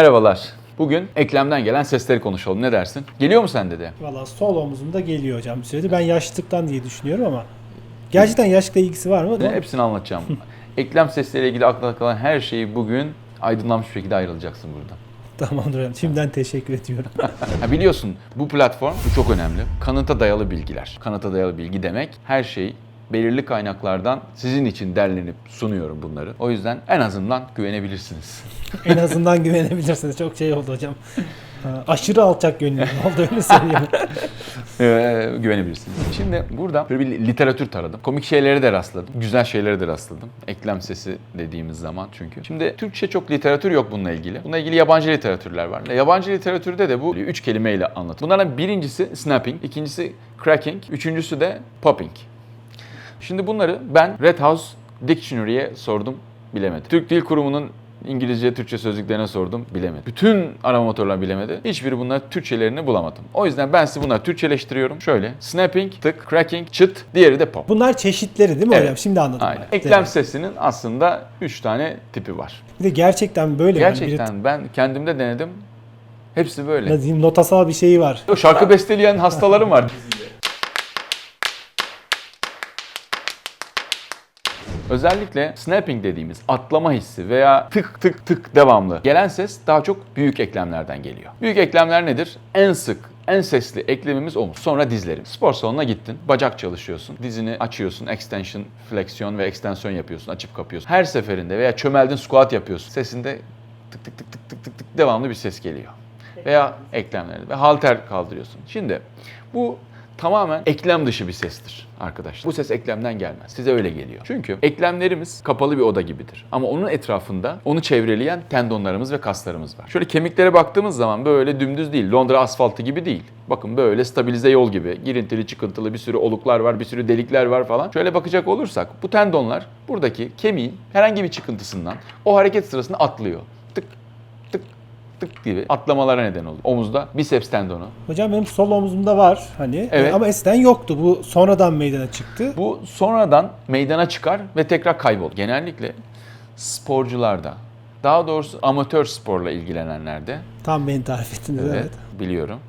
Merhabalar. Bugün eklemden gelen sesleri konuşalım. Ne dersin? Geliyor mu sende de? Valla sol omuzumda geliyor hocam bir süredir. Ben yaşlılıktan diye düşünüyorum ama gerçekten yaşlıkla ilgisi var mı? Ne? Hepsini anlatacağım. Eklem sesleriyle ilgili aklına kalan her şeyi bugün aydınlanmış bir şekilde ayrılacaksın burada. Tamamdır hocam. Şimdiden teşekkür ediyorum. Ha biliyorsun bu platform bu çok önemli. Kanıta dayalı bilgiler. Kanıta dayalı bilgi demek her şey belirli kaynaklardan sizin için derlenip sunuyorum bunları. O yüzden en azından güvenebilirsiniz. en azından güvenebilirsiniz. Çok şey oldu hocam. Aşırı alçak gönüllü oldu öyle söyleyeyim. Ee, güvenebilirsiniz. Şimdi burada böyle bir literatür taradım. Komik şeylere de rastladım. Güzel şeylere de rastladım. Eklem sesi dediğimiz zaman çünkü. Şimdi Türkçe çok literatür yok bununla ilgili. Bununla ilgili yabancı literatürler var. Yabancı literatürde de bu üç kelimeyle anlatılıyor. Bunlardan birincisi snapping, ikincisi cracking, üçüncüsü de popping. Şimdi bunları ben Red House Dictionary'e sordum, bilemedi. Türk Dil Kurumu'nun İngilizce, Türkçe sözlüklerine sordum, bilemedi. Bütün arama motorları bilemedi. Hiçbiri bunlar Türkçelerini bulamadım. O yüzden ben size bunları Türkçeleştiriyorum. Şöyle, snapping, tık, cracking, çıt, diğeri de pop. Bunlar çeşitleri değil mi Evet. hocam? Şimdi anladım. Aynen. ben. Eklem Evet. sesinin aslında 3 tane tipi var. Bir de gerçekten böyle. yani biri- Gerçekten ben kendimde denedim. Hepsi böyle. diyeyim notasal bir şeyi var. Şarkı besteleyen hastalarım var. Özellikle snapping dediğimiz atlama hissi veya tık tık tık devamlı gelen ses daha çok büyük eklemlerden geliyor. Büyük eklemler nedir? En sık, en sesli eklemimiz omuz. Sonra dizlerim. Spor salonuna gittin, bacak çalışıyorsun, dizini açıyorsun, extension, fleksiyon ve ekstensiyon yapıyorsun, açıp kapıyorsun. Her seferinde veya çömeldin squat yapıyorsun. Sesinde tık tık tık tık tık tık tık devamlı bir ses geliyor veya eklemleri ve halter kaldırıyorsun. Şimdi bu tamamen eklem dışı bir sestir arkadaşlar. Bu ses eklemden gelmez. Size öyle geliyor. Çünkü eklemlerimiz kapalı bir oda gibidir. Ama onun etrafında onu çevreleyen tendonlarımız ve kaslarımız var. Şöyle kemiklere baktığımız zaman böyle dümdüz değil. Londra asfaltı gibi değil. Bakın böyle stabilize yol gibi. Girintili çıkıntılı bir sürü oluklar var, bir sürü delikler var falan. Şöyle bakacak olursak bu tendonlar buradaki kemiğin herhangi bir çıkıntısından o hareket sırasında atlıyor. Tık gibi atlamalara neden oluyor. Omuzda biceps tendonu. Hocam benim sol omuzumda var hani Evet. ama eskiden yoktu. Bu sonradan meydana çıktı. Bu sonradan meydana çıkar ve tekrar kaybolur. Genellikle sporcularda, daha doğrusu amatör sporla ilgilenenlerde, Tam beni tarif ettiniz evet. evet, biliyorum.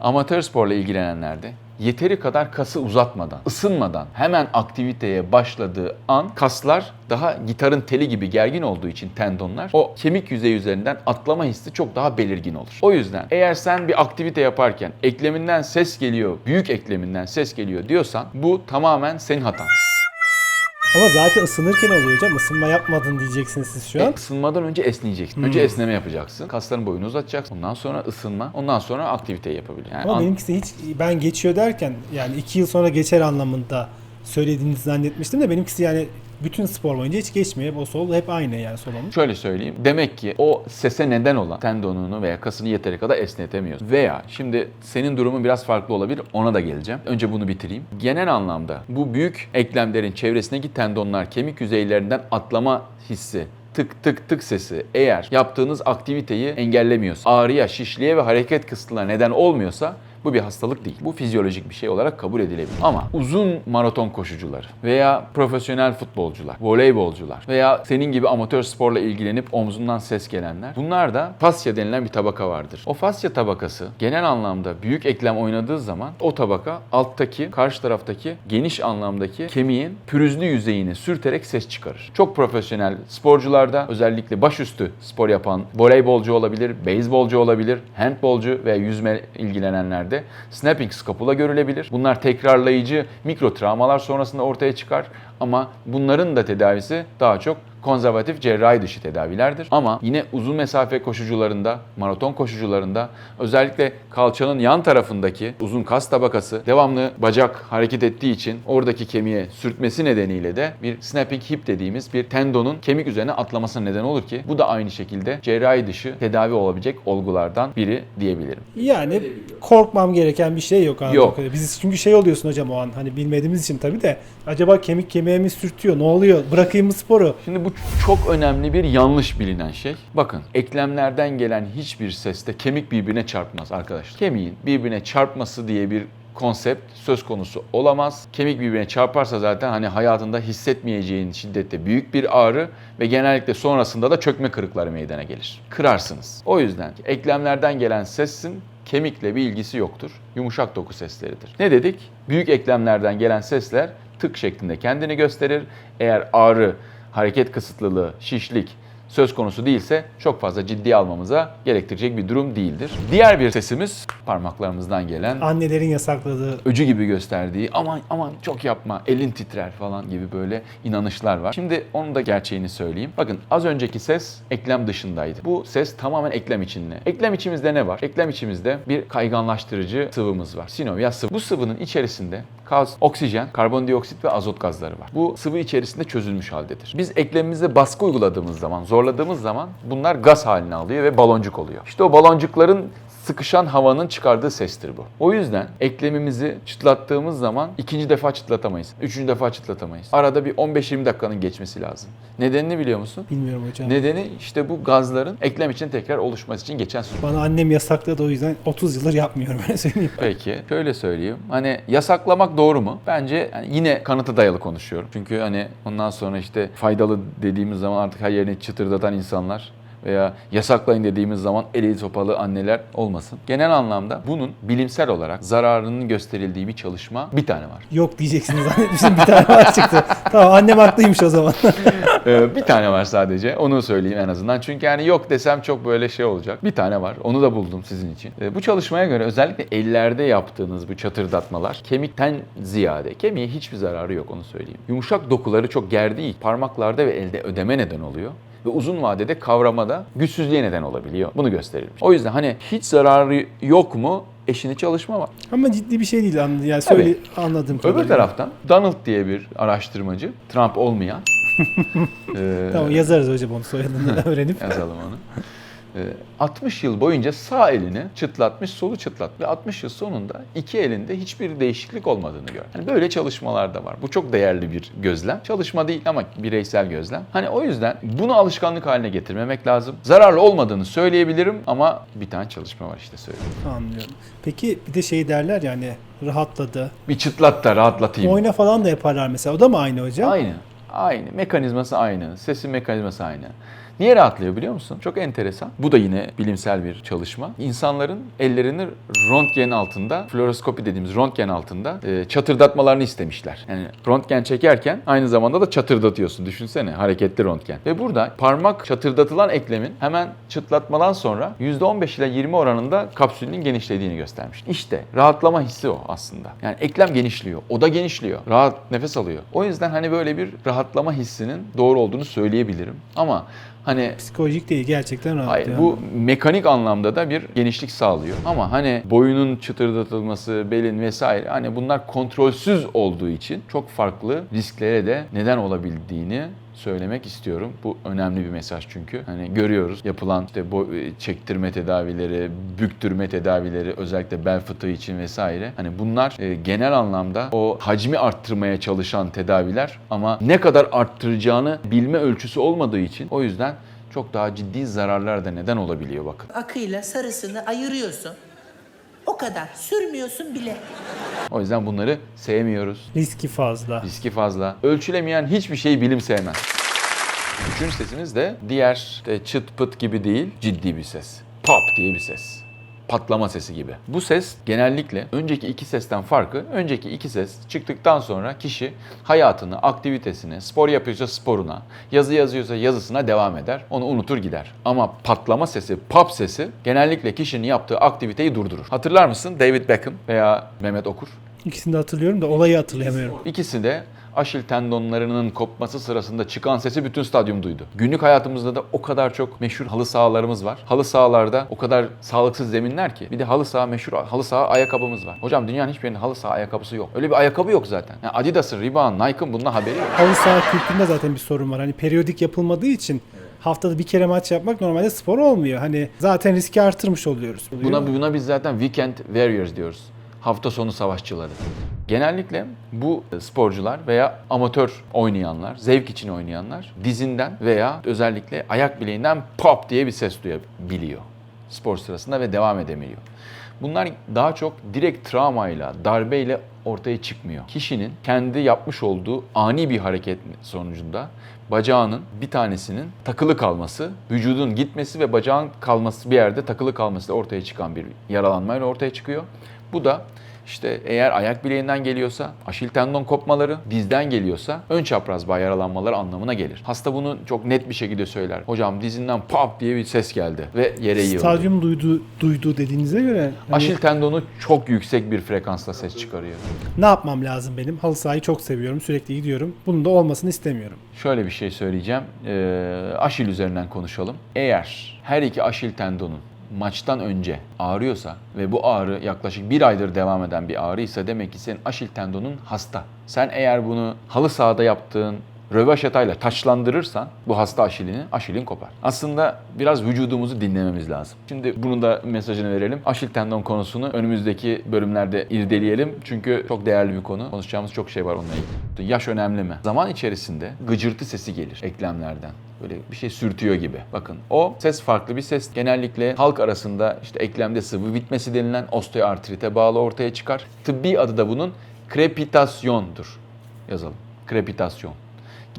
Amatör sporla ilgilenenlerde yeteri kadar kası uzatmadan, ısınmadan hemen aktiviteye başladığı an kaslar daha gitarın teli gibi gergin olduğu için tendonlar o kemik yüzeyi üzerinden atlama hissi çok daha belirgin olur. O yüzden eğer sen bir aktivite yaparken ekleminden ses geliyor, büyük ekleminden ses geliyor diyorsan bu tamamen senin hatan. Ama zaten ısınırken oluyor hocam. Isınma yapmadın diyeceksiniz siz şu an. Isınmadan önce esneyeceksin. Önce esneme yapacaksın. Kasların boyunu uzatacaksın. Ondan sonra ısınma. Ondan sonra aktiviteyi yapabilir. Yani Ama an- benimkisi hiç ben geçiyor derken yani iki yıl sonra geçer anlamında söylediğinizi zannetmiştim de benimkisi yani bütün spor boyunca hiç geçmiyor. Hep o sol hep aynı yani sol omuz. Şöyle söyleyeyim. Demek ki o sese neden olan tendonunu veya kasını yeteri kadar esnetemiyorsun. Veya şimdi senin durumun biraz farklı olabilir. Ona da geleceğim. Önce bunu bitireyim. Genel anlamda bu büyük eklemlerin çevresindeki tendonlar kemik yüzeylerinden atlama hissi tık tık tık sesi eğer yaptığınız aktiviteyi engellemiyorsa, ağrıya, şişliğe ve hareket kısıtlığına neden olmuyorsa bu bir hastalık değil. Bu fizyolojik bir şey olarak kabul edilebilir. Ama uzun maraton koşucuları veya profesyonel futbolcular, voleybolcular veya senin gibi amatör sporla ilgilenip omzundan ses gelenler bunlar da fasya denilen bir tabaka vardır. O fasya tabakası genel anlamda büyük eklem oynadığı zaman o tabaka alttaki, karşı taraftaki geniş anlamdaki kemiğin pürüzlü yüzeyini sürterek ses çıkarır. Çok profesyonel sporcularda özellikle başüstü spor yapan voleybolcu olabilir, beyzbolcu olabilir, handbolcu veya yüzme ilgilenenlerde snapping scapula görülebilir. Bunlar tekrarlayıcı mikro travmalar sonrasında ortaya çıkar ama bunların da tedavisi daha çok konservatif cerrahi dışı tedavilerdir. Ama yine uzun mesafe koşucularında, maraton koşucularında özellikle kalçanın yan tarafındaki uzun kas tabakası devamlı bacak hareket ettiği için oradaki kemiğe sürtmesi nedeniyle de bir snapping hip dediğimiz bir tendonun kemik üzerine atlamasına neden olur ki bu da aynı şekilde cerrahi dışı tedavi olabilecek olgulardan biri diyebilirim. Yani korkmam gereken bir şey yok anladığım Yok. kadarıyla. Biz çünkü şey oluyorsun hocam o an hani bilmediğimiz için tabii de acaba kemik kemiğe mi sürtüyor ne oluyor bırakayım mı sporu? Şimdi bu çok önemli bir yanlış bilinen şey. Bakın eklemlerden gelen hiçbir seste kemik birbirine çarpmaz arkadaşlar. Kemiğin birbirine çarpması diye bir konsept söz konusu olamaz. Kemik birbirine çarparsa zaten hani hayatında hissetmeyeceğin şiddette büyük bir ağrı ve genellikle sonrasında da çökme kırıkları meydana gelir. Kırarsınız. O yüzden eklemlerden gelen sesin kemikle bir ilgisi yoktur. Yumuşak doku sesleridir. Ne dedik? Büyük eklemlerden gelen sesler tık şeklinde kendini gösterir. Eğer ağrı, hareket kısıtlılığı, şişlik söz konusu değilse çok fazla ciddiye almamıza gerektirecek bir durum değildir. Diğer bir sesimiz parmaklarımızdan gelen Annelerin yasakladığı öcü gibi gösterdiği aman aman çok yapma elin titrer falan gibi böyle inanışlar var. Şimdi onun da gerçeğini söyleyeyim. Bakın az önceki ses eklem dışındaydı. Bu ses tamamen eklem içinde. Eklem içimizde ne var? Eklem içimizde bir kayganlaştırıcı sıvımız var. Sinovia sıvı. Bu sıvının içerisinde gaz, oksijen, karbondioksit ve azot gazları var. Bu sıvı içerisinde çözülmüş haldedir. Biz eklemimize baskı uyguladığımız zaman, zorladığımız zaman bunlar gaz haline alıyor ve baloncuk oluyor. İşte o baloncukların sıkışan havanın çıkardığı sestir bu. O yüzden eklemimizi çıtlattığımız zaman ikinci defa çıtlatamayız. Üçüncü defa çıtlatamayız. Arada bir 15-20 dakikanın geçmesi lazım. Nedenini biliyor musun? bilmiyorum hocam. Nedeni işte bu gazların eklem için tekrar oluşması için geçen süre. Bana annem yasakladı o yüzden 30 yıldır yapmıyorum öyle söyleyeyim. Peki şöyle söyleyeyim. Hani yasaklamak doğru mu? Bence yani yine kanıta dayalı konuşuyorum. Çünkü hani ondan sonra işte faydalı dediğimiz zaman artık her yerini çıtırdatan insanlar veya yasaklayın dediğimiz zaman eli sopalı anneler olmasın. Genel anlamda bunun bilimsel olarak zararının gösterildiği bir çalışma bir tane var. Yok diyeceksiniz zannetmiştim bir tane var çıktı. Tamam annem haklıymış o zaman. Ee, bir tane var sadece. Onu söyleyeyim en azından. Çünkü yani yok desem çok böyle şey olacak. Bir tane var. Onu da buldum sizin için. Ee, bu çalışmaya göre özellikle ellerde yaptığınız bu çatırdatmalar kemikten ziyade kemiğe hiçbir zararı yok onu söyleyeyim. Yumuşak dokuları çok gerdiği parmaklarda ve elde ödeme neden oluyor ve uzun vadede kavramada güçsüzlüğe neden olabiliyor. Bunu gösterilmiş. O yüzden hani hiç zararı yok mu? Eşini çalışma var. Ama ciddi bir şey değil anladım. Yani söyle kadarıyla. Öbür taraftan Donald diye bir araştırmacı, Trump olmayan. Ee, Tamam yazarız hocam onu soyadını öğrenip. yazalım onu. Ee, 60 yıl boyunca sağ elini çıtlatmış, solu çıtlatmış. Ve 60 yıl sonunda iki elinde hiçbir değişiklik olmadığını gör. Yani böyle çalışmalar da var. Bu çok değerli bir gözlem. Çalışma değil ama bireysel gözlem. Hani o yüzden bunu alışkanlık haline getirmemek lazım. Zararlı olmadığını söyleyebilirim ama bir tane çalışma var işte söyleyeyim. Anlıyorum. Peki bir de şey derler yani rahatladı. Bir çıtlat da rahatlatayım. Oyna falan da yaparlar mesela. O da mı aynı hocam? Aynı. Aynı. Mekanizması aynı. Sesin mekanizması aynı. Niye rahatlıyor biliyor musun? Çok enteresan. Bu da yine bilimsel bir çalışma. İnsanların ellerini röntgen altında, fluoroskopi dediğimiz röntgen altında e, çatırdatmalarını istemişler. Yani röntgen çekerken aynı zamanda da çatırdatıyorsun. Düşünsene hareketli röntgen. Ve burada parmak çatırdatılan eklemin hemen çıtlatmadan sonra %15 ile 20 oranında kapsülün genişlediğini göstermiş. İşte rahatlama hissi o aslında. Yani eklem genişliyor, o da genişliyor. Rahat nefes alıyor. O yüzden hani böyle bir rahatlama hissinin doğru olduğunu söyleyebilirim. Ama hani Psikolojik değil gerçekten rahat. Hayır yani. bu mekanik anlamda da bir genişlik sağlıyor. Ama hani boyunun çıtırdatılması, belin vesaire hani bunlar kontrolsüz olduğu için çok farklı risklere de neden olabildiğini söylemek istiyorum. Bu önemli bir mesaj çünkü. Hani görüyoruz yapılan işte boy- çektirme tedavileri, büktürme tedavileri özellikle bel fıtığı için vesaire. Hani bunlar e, genel anlamda o hacmi arttırmaya çalışan tedaviler ama ne kadar arttıracağını bilme ölçüsü olmadığı için o yüzden çok daha ciddi zararlar da neden olabiliyor bakın. Akıyla sarısını ayırıyorsun. O kadar. Sürmüyorsun bile. O yüzden bunları sevmiyoruz. Riski fazla. Riski fazla. Ölçülemeyen hiçbir şeyi bilim sevmez. Üçüncü sesimiz de diğer işte çıt pıt gibi değil, ciddi bir ses. Pop diye bir ses. Patlama sesi gibi. Bu ses genellikle önceki iki sesten farkı, önceki iki ses çıktıktan sonra kişi hayatını, aktivitesini, spor yapıyorsa sporuna, yazı yazıyorsa yazısına devam eder. Onu unutur gider. Ama patlama sesi, pop sesi genellikle kişinin yaptığı aktiviteyi durdurur. Hatırlar mısın David Beckham veya Mehmet Okur? İkisini de hatırlıyorum da olayı hatırlayamıyorum. İkisi de aşil tendonlarının kopması sırasında çıkan sesi bütün stadyum duydu. Günlük hayatımızda da o kadar çok meşhur halı sahalarımız var. Halı sahalarda o kadar sağlıksız zeminler ki. Bir de halı saha meşhur halı saha ayakkabımız var. Hocam dünyanın hiçbir yerinde halı saha ayakkabısı yok. Öyle bir ayakkabı yok zaten. Yani Adidas'ın, Reebok'un, Nike'ın bundan haberi yok. Halı saha kültüründe zaten bir sorun var. Hani periyodik yapılmadığı için haftada bir kere maç yapmak normalde spor olmuyor. Hani zaten riski artırmış oluyoruz. Buna, buna biz zaten weekend warriors diyoruz. Hafta sonu savaşçıları. Genellikle bu sporcular veya amatör oynayanlar, zevk için oynayanlar dizinden veya özellikle ayak bileğinden pop diye bir ses duyabiliyor spor sırasında ve devam edemiyor. Bunlar daha çok direkt travmayla, darbeyle ortaya çıkmıyor. Kişinin kendi yapmış olduğu ani bir hareket sonucunda bacağının bir tanesinin takılı kalması, vücudun gitmesi ve bacağın kalması bir yerde takılı kalması ortaya çıkan bir yaralanmayla ortaya çıkıyor. Bu da işte eğer ayak bileğinden geliyorsa, aşil tendon kopmaları, dizden geliyorsa ön çapraz bağ yaralanmaları anlamına gelir. Hasta bunu çok net bir şekilde söyler. Hocam dizinden pop diye bir ses geldi ve yere yığıldı. Stadyum duydu, duydu dediğinize göre hani Aşil tendonu çok yüksek bir frekansla ses çıkarıyor. ne yapmam lazım benim? Halı sahayı çok seviyorum, sürekli gidiyorum. Bunun da olmasını istemiyorum. Şöyle bir şey söyleyeceğim. Ee, aşil üzerinden konuşalım. Eğer her iki aşil tendonun maçtan önce ağrıyorsa ve bu ağrı yaklaşık bir aydır devam eden bir ağrıysa demek ki senin aşil tendonun hasta. Sen eğer bunu halı sahada yaptığın rövaşatayla taçlandırırsan bu hasta aşilini, aşilin kopar. Aslında biraz vücudumuzu dinlememiz lazım. Şimdi bunun da mesajını verelim. Aşil tendon konusunu önümüzdeki bölümlerde irdeleyelim. Çünkü çok değerli bir konu. Konuşacağımız çok şey var onunla ilgili. Yaş önemli mi? Zaman içerisinde gıcırtı sesi gelir eklemlerden. Böyle bir şey sürtüyor gibi. Bakın o ses farklı bir ses. Genellikle halk arasında işte eklemde sıvı bitmesi denilen osteoartrite bağlı ortaya çıkar. Tıbbi adı da bunun krepitasyondur. Yazalım. Krepitasyon.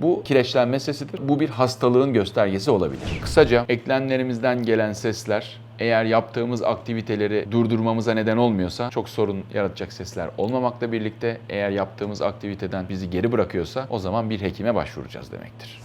Bu kireçlenme sesidir. Bu bir hastalığın göstergesi olabilir. Kısaca eklemlerimizden gelen sesler eğer yaptığımız aktiviteleri durdurmamıza neden olmuyorsa çok sorun yaratacak sesler olmamakla birlikte eğer yaptığımız aktiviteden bizi geri bırakıyorsa o zaman bir hekime başvuracağız demektir.